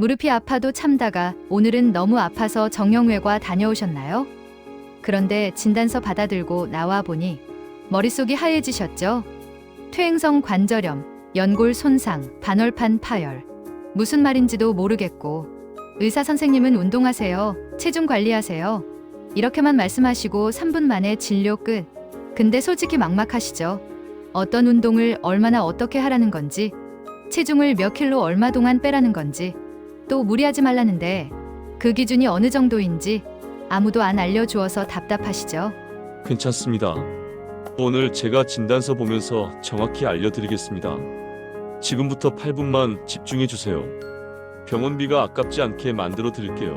무릎이 아파도 참다가 오늘은 너무 아파서 정형외과 다녀오셨나요? 그런데 진단서 받아들고 나와 보니 머릿속이 하얘지셨죠? 퇴행성 관절염, 연골 손상, 반월판 파열. 무슨 말인지도 모르겠고 의사 선생님은 운동하세요. 체중 관리하세요. 이렇게만 말씀하시고 3분 만에 진료 끝. 근데 솔직히 막막하시죠? 어떤 운동을 얼마나 어떻게 하라는 건지, 체중을 몇 킬로 얼마 동안 빼라는 건지, 또 무리하지 말라는데 그 기준이 어느 정도인지 아무도 안 알려주어서 답답하시죠? 괜찮습니다. 오늘 제가 진단서 보면서 정확히 알려드리겠습니다. 지금부터 8분만 집중해 주세요. 병원비가 아깝지 않게 만들어 드릴게요.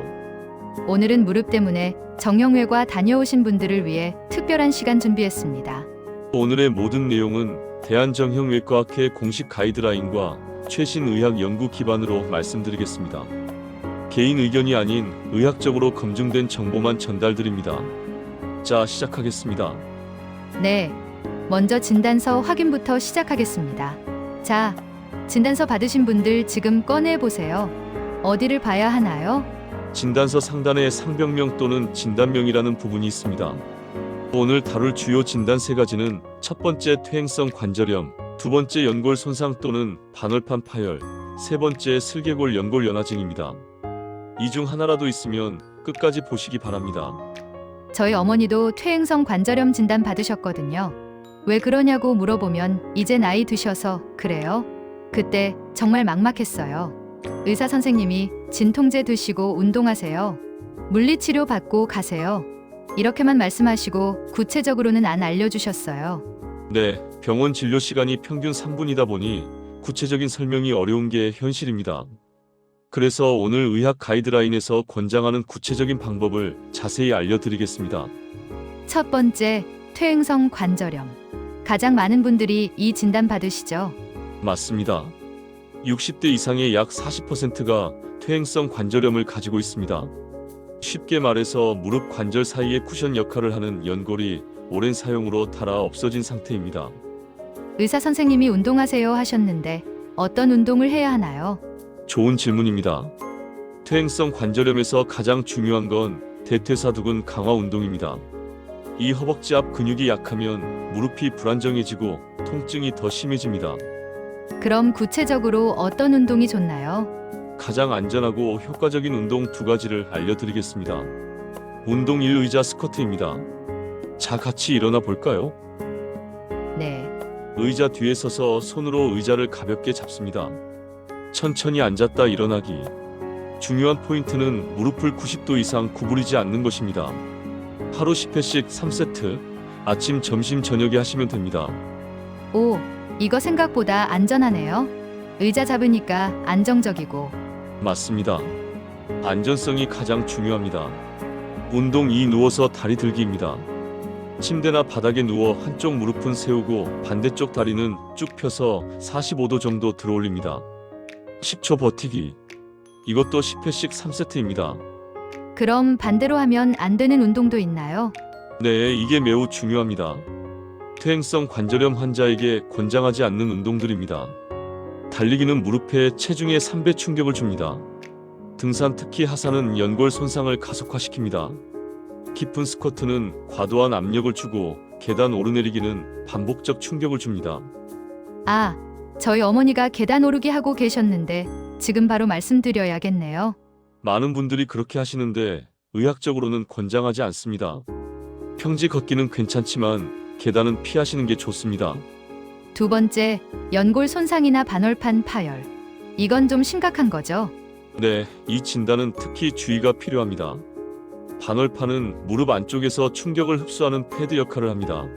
오늘은 무릎 때문에 정형외과 다녀오신 분들을 위해 특별한 시간 준비했습니다. 오늘의 모든 내용은 대한정형외과학회 공식 가이드라인과 최신 의학 연구 기반으로 말씀드리겠습니다. 개인 의견이 아닌 의학적으로 검증된 정보만 전달드립니다. 자, 시작하겠습니다. 네. 먼저 진단서 확인부터 시작하겠습니다. 자, 진단서 받으신 분들 지금 꺼내 보세요. 어디를 봐야 하나요? 진단서 상단에 상병명 또는 진단명이라는 부분이 있습니다. 오늘 다룰 주요 진단 세 가지는 첫 번째 퇴행성 관절염, 두 번째 연골 손상 또는 반월판 파열, 세 번째 슬개골 연골 연화증입니다. 이 중 하나라도 있으면 끝까지 보시기 바랍니다. 저희 어머니도 퇴행성 관절염 진단 받으셨거든요. 왜 그러냐고 물어보면 이제 나이 드셔서 그래요? 그때 정말 막막했어요. 의사 선생님이 진통제 드시고 운동하세요. 물리치료 받고 가세요. 이렇게만 말씀하시고 구체적으로는 안 알려주셨어요. 네, 병원 진료 시간이 평균 3분이다 보니 구체적인 설명이 어려운 게 현실입니다. 그래서 오늘 의학 가이드라인에서 권장하는 구체적인 방법을 자세히 알려드리겠습니다. 첫 번째, 퇴행성 관절염. 가장 많은 분들이 이 진단 받으시죠. 맞습니다. 60대 이상의 약 40%가 퇴행성 관절염을 가지고 있습니다. 쉽게 말해서 무릎 관절 사이에 쿠션 역할을 하는 연골이 오랜 사용으로 닳아 없어진 상태입니다. 의사 선생님이 운동하세요 하셨는데 어떤 운동을 해야 하나요? 좋은 질문입니다. 퇴행성 관절염에서 가장 중요한 건 대퇴사두근 강화 운동입니다. 이 허벅지 앞 근육이 약하면 무릎이 불안정해지고 통증이 더 심해집니다. 그럼 구체적으로 어떤 운동이 좋나요? 가장 안전하고 효과적인 운동 두 가지를 알려드리겠습니다. 운동 1 의자 스쿼트입니다. 자, 같이 일어나 볼까요? 네. 의자 뒤에 서서 손으로 의자를 가볍게 잡습니다. 천천히 앉았다 일어나기. 중요한 포인트는 무릎을 90도 이상 구부리지 않는 것입니다. 하루 10회씩 3세트, 아침, 점심, 저녁에 하시면 됩니다. 오, 이거 생각보다 안전하네요. 의자 잡으니까 안정적이고. 맞습니다. 안전성이 가장 중요합니다. 운동 2 누워서 다리 들기입니다. 침대나 바닥에 누워 한쪽 무릎은 세우고 반대쪽 다리는 쭉 펴서 45도 정도 들어 올립니다. 10초 버티기. 이것도 10회씩 3세트입니다. 그럼 반대로 하면 안 되는 운동도 있나요? 네, 이게 매우 중요합니다. 퇴행성 관절염 환자에게 권장하지 않는 운동들입니다. 달리기는 무릎에 체중의 3배 충격을 줍니다. 등산 특히 하산은 연골 손상을 가속화시킵니다. 깊은 스쿼트는 과도한 압력을 주고 계단 오르내리기는 반복적 충격을 줍니다. 아, 저희 어머니가 계단 오르기 하고 계셨는데 지금 바로 말씀드려야겠네요. 많은 분들이 그렇게 하시는데 의학적으로는 권장하지 않습니다. 평지 걷기는 괜찮지만 계단은 피하시는 게 좋습니다. 두 번째, 연골 손상이나 반월판 파열. 이건 좀 심각한 거죠? 네, 이 진단은 특히 주의가 필요합니다. 반월판은 무릎 안쪽에서 충격을 흡수하는 패드 역할을 합니다.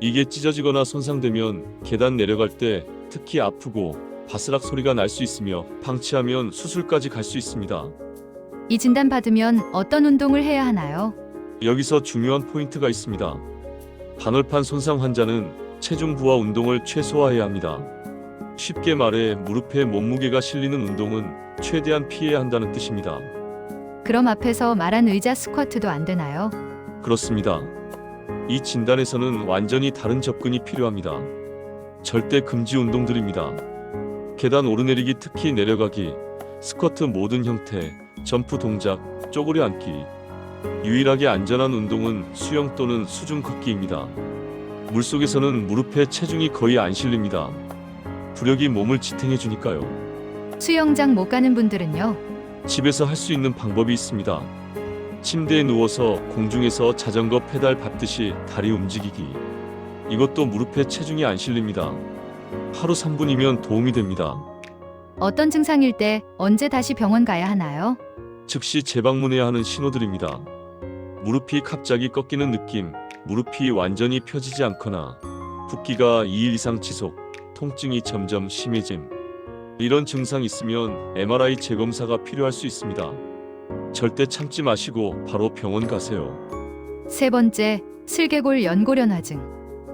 이게 찢어지거나 손상되면 계단 내려갈 때 특히 아프고 바스락 소리가 날 수 있으며 방치하면 수술까지 갈 수 있습니다. 이 진단 받으면 어떤 운동을 해야 하나요? 여기서 중요한 포인트가 있습니다. 반월판 손상 환자는 체중 부하 운동을 최소화해야 합니다. 쉽게 말해 무릎에 몸무게가 실리는 운동은 최대한 피해야 한다는 뜻입니다. 그럼 앞에서 말한 의자 스쿼트도 안 되나요? 그렇습니다. 이 진단에서는 완전히 다른 접근이 필요합니다. 절대 금지 운동들입니다. 계단 오르내리기 특히 내려가기, 스쿼트 모든 형태, 점프 동작, 쪼그려 앉기. 유일하게 안전한 운동은 수영 또는 수중 걷기입니다. 물속에서는 무릎에 체중이 거의 안 실립니다. 부력이 몸을 지탱해 주니까요. 수영장 못 가는 분들은요. 집에서 할 수 있는 방법이 있습니다. 침대에 누워서 공중에서 자전거 페달 밟듯이 다리 움직이기. 이것도 무릎에 체중이 안 실립니다. 하루 3분이면 도움이 됩니다. 어떤 증상일 때 언제 다시 병원 가야 하나요? 즉시 재방문해야 하는 신호들입니다. 무릎이 갑자기 꺾이는 느낌, 무릎이 완전히 펴지지 않거나 붓기가 2일 이상 지속, 통증이 점점 심해짐. 이런 증상 있으면 MRI 재검사가 필요할 수 있습니다. 절대 참지 마시고 바로 병원 가세요. 세 번째, 슬개골 연골연화증.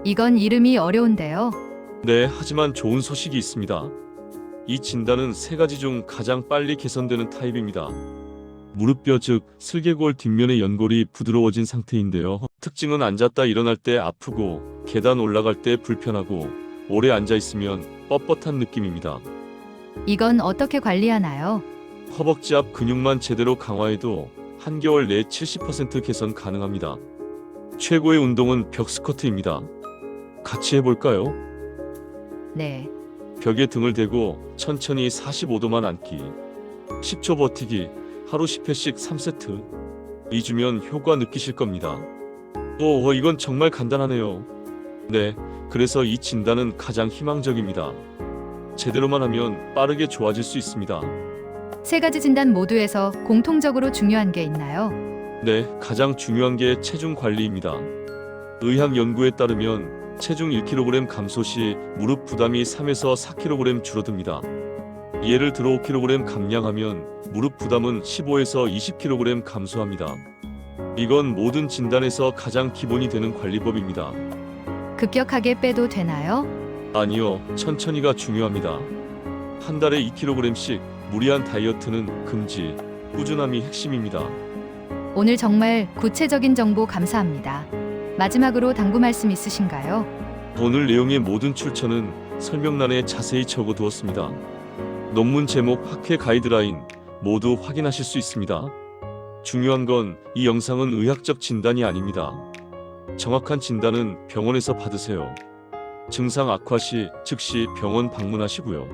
이건 이름이 어려운데요. 네, 하지만 좋은 소식이 있습니다. 이 진단은 세 가지 중 가장 빨리 개선되는 타입입니다. 무릎뼈 즉 슬개골 뒷면의 연골이 부드러워진 상태인데요. 특징은 앉았다 일어날 때 아프고 계단 올라갈 때 불편하고 오래 앉아 있으면 뻣뻣한 느낌입니다. 이건 어떻게 관리하나요? 허벅지 앞 근육만 제대로 강화해도 한개월 내 70% 개선 가능합니다. 최고의 운동은 벽 스쿼트입니다. 같이 해볼까요? 네. 벽에 등을 대고 천천히 45도만 앉기. 10초 버티기. 하루 10회씩 3세트. 2주면 효과 느끼실 겁니다. 오, 어, 이건 정말 간단하네요. 네, 그래서 이 진단은 가장 희망적입니다. 제대로만 하면 빠르게 좋아질 수 있습니다. 세 가지 진단 모두에서 공통적으로 중요한 게 있나요? 네, 가장 중요한 게 체중 관리입니다. 의학 연구에 따르면 체중 1kg 감소 시 무릎 부담이 3에서 4kg 줄어듭니다. 예를 들어 5kg 감량하면 무릎 부담은 15에서 20kg 감소합니다. 이건 모든 진단에서 가장 기본이 되는 관리법입니다. 급격하게 빼도 되나요? 아니요, 천천히가 중요합니다. 한 달에 2kg씩 무리한 다이어트는 금지, 꾸준함이 핵심입니다. 오늘 정말 구체적인 정보 감사합니다. 마지막으로 당부 말씀 있으신가요? 오늘 내용의 모든 출처는 설명란에 자세히 적어두었습니다. 논문 제목, 학회 가이드라인 모두 확인하실 수 있습니다. 중요한 건 이 영상은 의학적 진단이 아닙니다. 정확한 진단은 병원에서 받으세요. 증상 악화 시 즉시 병원 방문하시고요.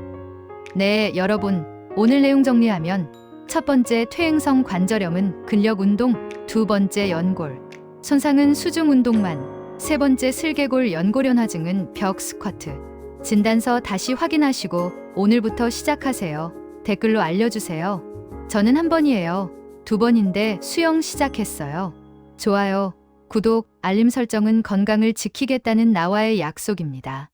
네, 여러분. 오늘 내용 정리하면 첫 번째 퇴행성 관절염은 근력 운동, 두 번째 연골, 손상은 수중 운동만, 세 번째 슬개골 연골연화증은 벽 스쿼트. 진단서 다시 확인하시고 오늘부터 시작하세요. 댓글로 알려주세요. 저는 한 번이에요. 두 번인데 수영 시작했어요. 좋아요, 구독, 알림 설정은 건강을 지키겠다는 나와의 약속입니다.